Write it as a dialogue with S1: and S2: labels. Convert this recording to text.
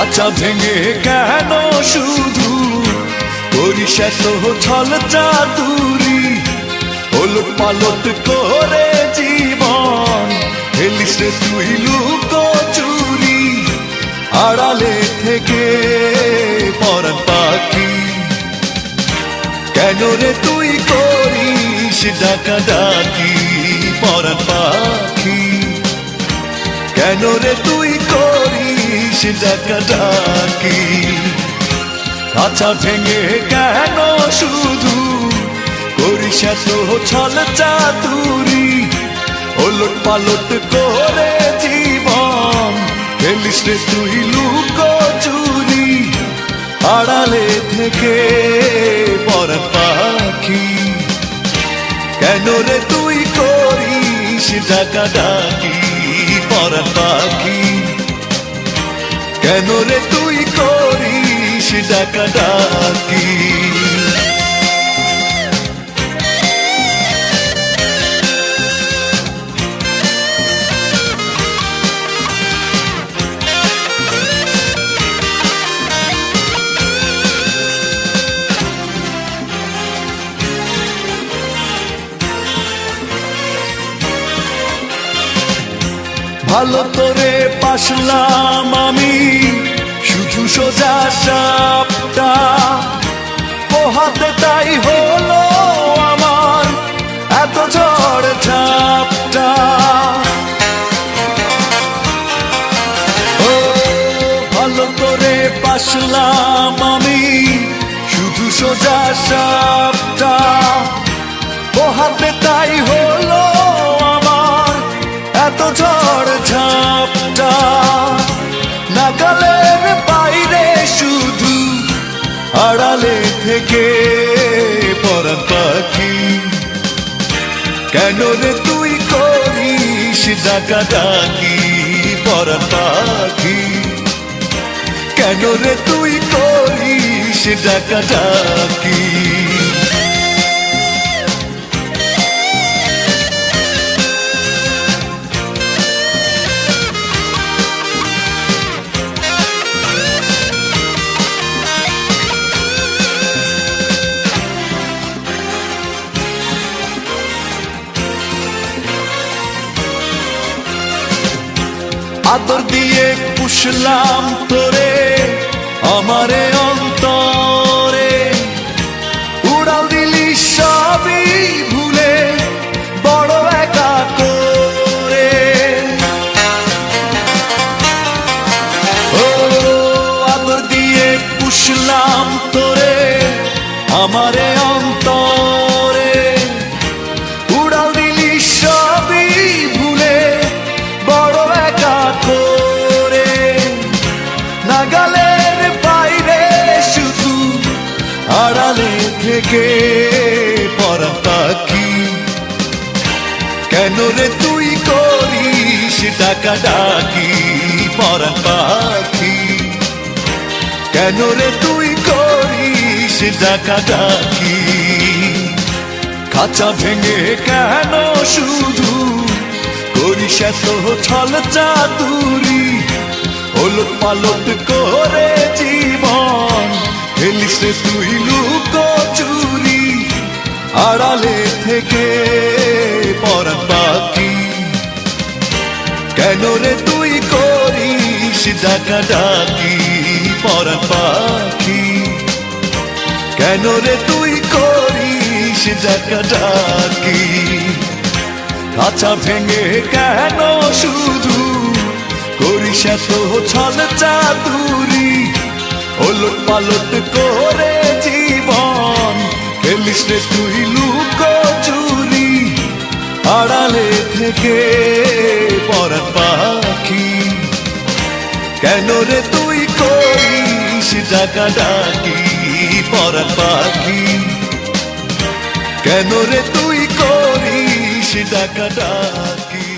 S1: খাঁচা ভেঙে কেন শুধু? এত ছল চাতুরি ওলট পালট করে জীবন, হেলিস রে তুই লুকো চুরি আড়ালে থেকে পরান পাখি। কেন রে তুই করিস ডাকা ডাকি পরান পাখি? কেন রে তুই করিস ডাকা ডাকি কাঁচা ভেঙে কেন শুধু করিস এত ছল চাতুরি? ওলট পালট করে জীবন খেলিস রে তুই লুকো চুরি। আড়ালে থেকে পর পাখি। কেন রে তুই করিস ডাকা ডাকি পর পাখি? কেন রে তুই করিস ডাকা ডাকি ভালো করে পাশলাম আমি, শুধু সোজা সাপটা পোহাতে তাই হলো আমার, এত ঝড় ঝাপটা। ও ভালো করে পাশলাম আমি, শুধু সোজা সাপটা পোহাতে তাই আড়ালে থেকে পরান পাখি। কেন রে তুই করিস ডাকা ডাকি পরান পাখি? কেন রে তুই করিস ডাকা ডাকি আদর দিয়ে পুষলাম তোরে, আমারে অন্তরে। উড়াল দিলি সবই ভুলে, বড় একা করে। ও আদর দিয়ে পুষলাম তোরে, আমারে থেকে পরা পাখি কেন রে তুই করিস ডাকা ডাকি পরা পাখি কেন রে তুই করিস ডাকা ডাকি খাঁচা ভেঙে কেন শুধু করিস এত ছল চাতুরি? ওলট পালট করে জীবন, হেলিস রে তুই লুকো আড়ালে থেকে পরান পাখি কেন রে তুই করিস ডাকা ডাকি পরান পাখি কেন রে তুই করিস ডাকা ডাকি? কাঁচা ভেঙে কেন শুধু করিস এত ছল চাতুরি? ওলট পালট করে জীবন খেলিস রে তুই লুকো চুরি, আড়ালে থেকে পরান পাখি। কেন রে তুই করিস ডাকা ডাকি পরান পাখি? কেন রে তুই করিস ডাকা ডাকি?